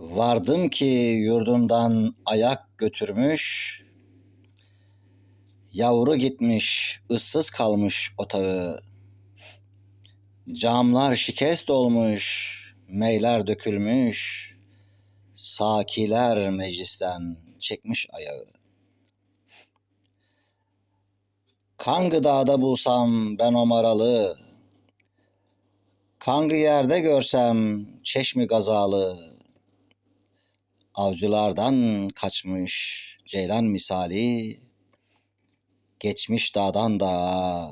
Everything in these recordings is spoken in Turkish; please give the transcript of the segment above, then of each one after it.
Vardım ki yurdundan ayak götürmüş, Yavru gitmiş, ıssız kalmış otağı. Camlar şikest olmuş, meyler dökülmüş, Sakiler meclisten çekmiş ayağı. Kangı dağda bulsam ben o maralı, Kangı yerde görsem çeşmi gazalı, Avcılardan kaçmış ceylan misali, Geçmiş dağdan dağa,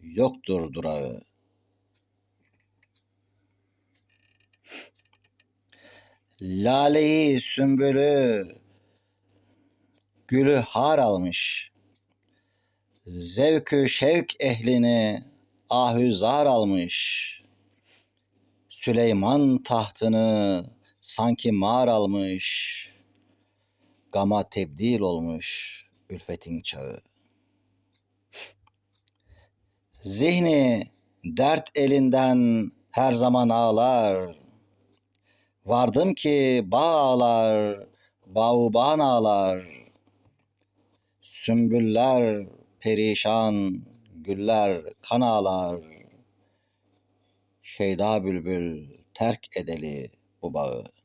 yoktur durağı. Laleyi, sümbülü, gülü har almış. Zevkü şevk ehlini ahüzar almış. Süleyman tahtını sanki mar almış. Gama tebdil olmuş ülfetin çağı. Zihni dert elinden her zaman ağlar. Vardım ki bağ ağlar, bağuban ağlar. Sümbüller perişan, güller kan ağlar. Şeyda bülbül terk edeli bu bağı.